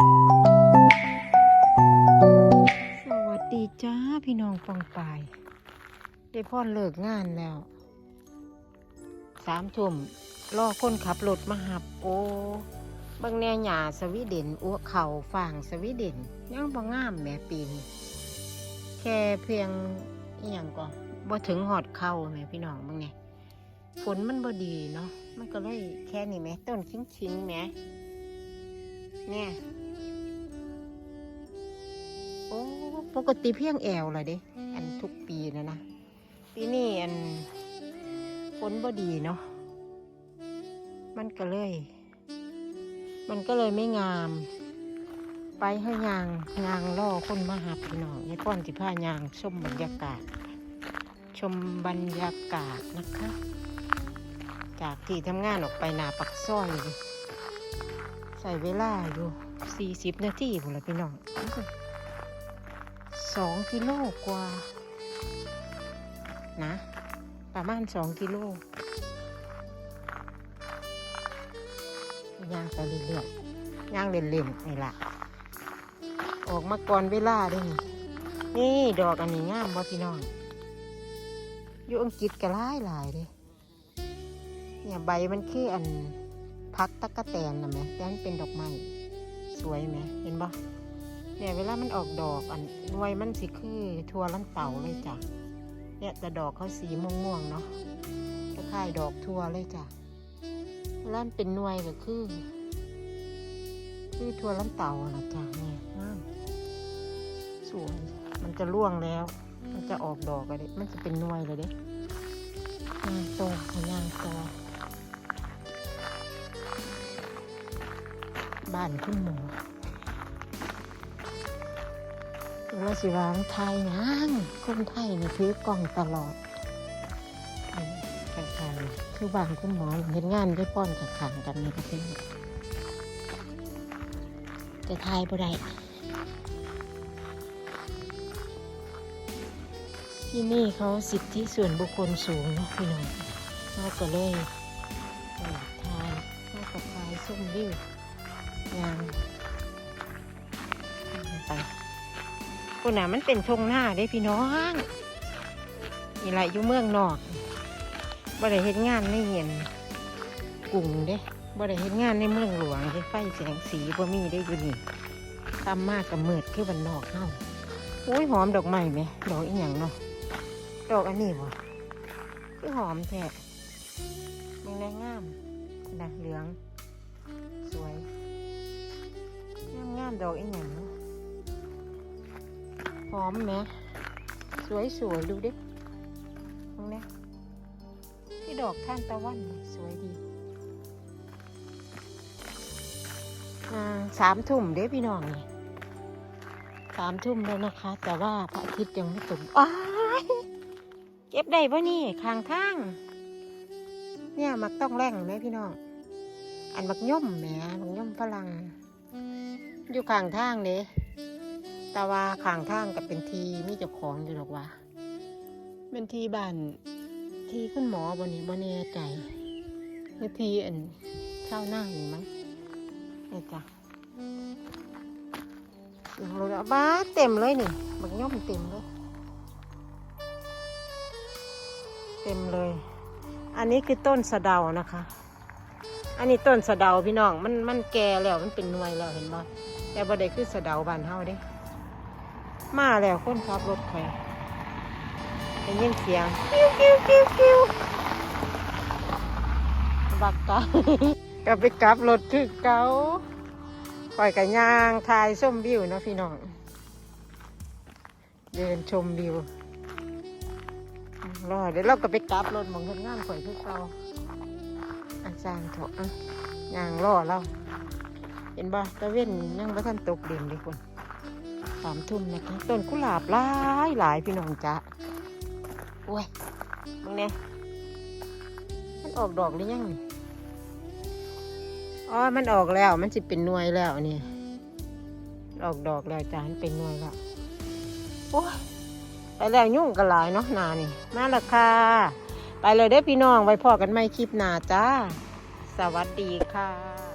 สวัสดีจ้าพี่น้องฟองปาย ได้พ่อเลิกงานแล้ว สามทุ่มรอคนขับรถมาหับ โอ้บางแนหยาสวีเดนอ้วกเข่าฝั่งสวีเดนยังบ่งามแหม่ปีนแค่เพียงอย่างก่อนบ่ถึงหอดเข่าแม่พี่น้องบางแนฝนมันบ่ดีเนาะมันก็เลยแค่นี้แหมต้นชิ้งๆแหมเนี่ย โอ้ปกติเพียงแอวเลยเด้ อันทุกปีนะนะ ปีนี้อันฝนบ่ดีเนาะ มันก็เลย มันก็เลยไม่งาม ไปให้ยางยางล่อคนมาหาพี่น้องยายป้อนสิผ้ายางชมบรรยากาศ ชมบรรยากาศนะคะ จากที่ทำงานออกไปหนาปักซอยอยใส่เวลาอยู่สี่สิบนาทีหมดละพี่น้อง สองกิโลกว่า นะ ประมาณสองกิโลย่างไปเรื่อยๆย่างเล่นๆนี่ล่ะออกมาก่อนเวลาด้วยนี่ดอกอันนี้งามบ่พี่น้อง อยู่อังกฤษก็หลายหลายเลยเนี่ยใบมันคืออันพักตะกะแตนนะแหม่แตนเป็นดอกไม้สวยไหมเห็นบ่ เนี่ยเวลามันออกดอกอันหน่วยมันสิคือทั่วลันเต่าเลยจ้ะเนี่ยแต่ดอกเขาสีม่วงๆเนาะคล้ายดอกทั่วเลยจ้ะลันเป็นหน่วยก็คือ คือทั่วลันเต่าอะนะจ้ะเนี่ยสวยมันจะร่วงแล้ว มันจะออกดอกอะไรมันจะเป็นหน่วยเลยเด้ยางโตยางโตบ้านขึ้นหมู เราสิวางไทยยังคนไทยนี่ถือกล่องตลอดกันกันคือบางคุณหมอเห็นงานได้ป้อนกับขังกันในประเทศจะทายบ่ได้ที่นี่เขาสิทธิส่วนบุคคลสูงเนาะพี่น้องเราก็เลยทายเราก็ทายส้มวิวงาน คนน่ะมันเป็นทงหน้าได้พี่น้องนี่แหละอยู่เมืองนอกบ่ได้เฮ็ดงานในเห็นกรุงเด้บ่ได้เฮ็ดงานในเมืองหลวงได้ไฟแสงสีบ่มีได้อยู่นี่ตามมากกับมืดคือบันนอกเฮาโอ้ยหอมดอกไม้ไหมดอกอีหยังเนาะดอกอันนี้บ่คือหอมแท้มันแรงงามนะเหลือง สวยงามงามดอกอีหยังเนาะ หอมไหมสวยสวยดูดิตรงนี้ที่ดอกท่านตะวันสวยดีอ่าสามทุ่มเด้พี่น้องนี่สามทุ่มแล้วนะคะ แต่ว่าพระอาทิตย์ยังไม่ตกอ้ายเก็บได้ปะนี่ข้างทาง เนี่ยมักต้องแรงไหมพี่น้อง อันมักย่อมแหมมักย่อมฝรั่งอยู่ข้างทางเด้ แต่ว่าข้างทางกับเป็นทีมีเจ้าของอยู่หรอกว่าเป็นทีบ้านทีคุณหมอบนนี้บนแน่ใจหรือทีอันเช่าหน้านี่มั้งนี่จ้ะเราเอาบ้าเต็มเลยนี่บักย่อมเต็มเลย เต็มเลย อันนี้คือต้นสะเดานะคะ อันนี้ต้นสะเดาพี่น้องมันมันแก่แล้วมันเป็นหน่วยแล้วเห็นบ่แต่บ่ได้คือสะเดาบานเฮาเด้ มาแล้วคนขับรถใครได้ยินเสียงกิ้วกิ้วกิ้วกิ้วบักตาก็ไปกลับรถคือเก่าปล่อยกับยางทายชมวิวเนาะพี่น้อง เดินชมวิวรอเดี๋ยวเราก็ไปกลับรถหมองเงินงานข่อยคือเก่าอาจารย์เถอะอะยางรอเรา เห็นบ่ตะเว้นยังบ่ทันตกดินเลยคน สามทุ่มนะคะต้นกุหลาบหลายหลายพี่น้องจ๊ะโอ้ยมึงเนี่ยมันออกดอกหรือยังอ๋อมันออกแล้วมันสิเป็นหน่วยแล้วนี่ออกดอกแล้วจ้ามันเป็นหน่วยแล้วโอ้ยไปแล้วยุ่งกันหลายเนาะนานี่มาละค่ะ ไปเลยเด้อพี่น้องไว้พอกันไม่คลิปหน้าจ้า สวัสดีค่ะ